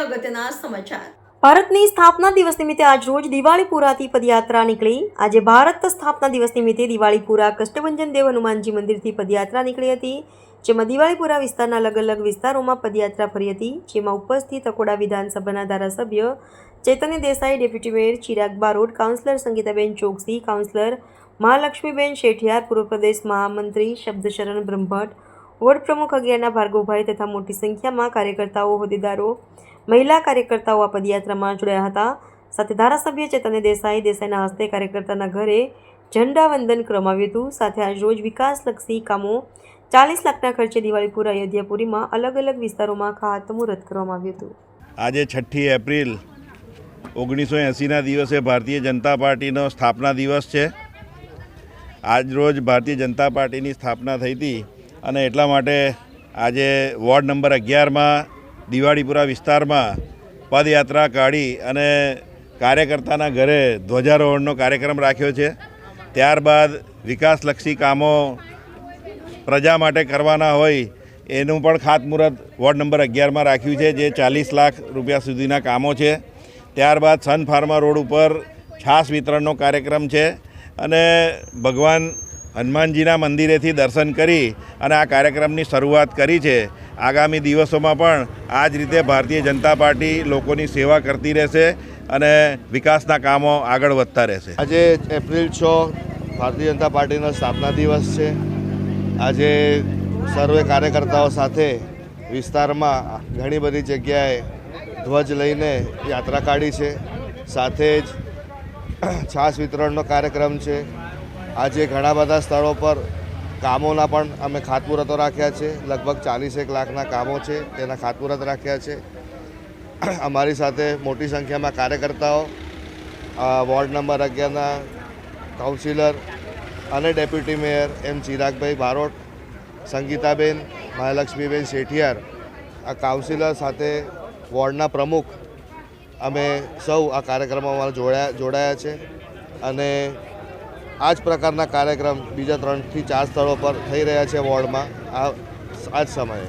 અગત્યના સમાચાર. ભારતની સ્થાપના દિવસ નિમિત્તે આજ રોજ દિવાળીપુરાથી પદયાત્રા નીકળી. આજે ભારત સ્થાપના દિવસ નિમિત્તે દિવાળીપુરા કષ્ટભંજન દેવ હનુમાનજી મંદિરથી પદયાત્રા નીકળી હતી. જેમાં દિવાળીપુરા વિસ્તારના અલગ અલગ વિસ્તારોમાં પદયાત્રા ફરી હતી. જેમાં ઉપસ્થિત અકોડા વિધાનસભાના ધારાસભ્ય Chaitanya Desai, deputy mayor Chirag Barot, councillor Sangitaben Choksi, councillor Mahalakshmiben Shethiyar, પૂર્વ પ્રદેશ મહામંત્રી શબ્દશરણ બ્રહ્મભટ્ટ વોર્ડ પ્રમુખ અગિયારના ભાર્ગવભાઈ તથા મોટી સંખ્યામાં કાર્યકર્તાઓ, હોદ્દેદારો, મહિલા કાર્યકર્તાઓ આ પદયાત્રામાં જોડાયા હતા. સાથે ધારાસભ્ય ચેતન દેસાઈ દેસાઈના હસ્તે કાર્યકર્તાના ઘરે ઝંડા વંદન કરવામાં હતું. સાથે આજ રોજ વિકાસલક્ષી કામો ચાલીસ લાખના ખર્ચે દિવાળીપુર, અયોધ્યાપુરીમાં અલગ અલગ વિસ્તારોમાં ખાતમુહૂર્ત કરવામાં આવ્યું હતું. આજે છઠ્ઠી એપ્રિલ ઓગણીસો એંસીના દિવસે ભારતીય જનતા પાર્ટીનો સ્થાપના દિવસ છે. આજ રોજ ભારતીય જનતા પાર્ટીની સ્થાપના થઈ હતી. અને એટલા માટે આજે વોર્ડ નંબર અગિયારમાં દિવાળીપુરા વિસ્તારમાં પદયાત્રા કાઢી અને કાર્યકર્તાના ઘરે ધ્વજારોહણનો કાર્યક્રમ રાખ્યો છે. ત્યારબાદ વિકાસલક્ષી કામો પ્રજા માટે કરવાના હોય એનું પણ ખાતમુહૂર્ત વોર્ડ નંબર અગિયારમાં રાખ્યું છે, જે ચાલીસ લાખ રૂપિયા સુધીના કામો છે. ત્યારબાદ સન ફાર્મા રોડ ઉપર છાસ વિતરણનો કાર્યક્રમ છે અને ભગવાન હનુમાનજીના મંદિરેથી દર્શન કરી અને આ કાર્યક્રમની શરૂઆત કરી છે. આગામી દિવસોમાં પણ આ જ રીતે ભારતીય જનતા પાર્ટી લોકોની સેવા કરતી રહેશે અને વિકાસના કામો આગળ વધતા રહેશે. આજે એપ્રિલ છ ભારતીય જનતા પાર્ટીનો સ્થાપના દિવસ છે. આજે સર્વે કાર્યકર્તાઓ સાથે વિસ્તારમાં ઘણી બધી જગ્યાએ ધ્વજ લઈને યાત્રા કાઢી છે. સાથે જ છાસ વિતરણનો કાર્યક્રમ છે. આજે ઘણા બધા સ્થળો પર કામોના પણ અમે ખાતમુહૂર્તો રાખ્યા છે. લગભગ ચાલીસેક લાખના કામો છે તેના ખાતમુહૂર્ત રાખ્યા છે. અમારી સાથે મોટી સંખ્યામાં કાર્યકર્તાઓ વોર્ડ નંબર અગિયારના કાઉન્સિલર અને ડેપ્યુટી મેયર એમ ચિરાગભાઈ બારોટ, સંગીતાબેન, મહાલક્ષ્મીબેન શેઠિયાર, આ કાઉન્સિલર સાથે વોર્ડના પ્રમુખ અમે સૌ આ કાર્યક્રમમાં જોડાયા જોડાયા છે. અને આ જ પ્રકારના કાર્યક્રમ બીજા ત્રણથી ચાર સ્થળો પર થઈ રહ્યા છે વોર્ડમાં આ આ જ સમયે.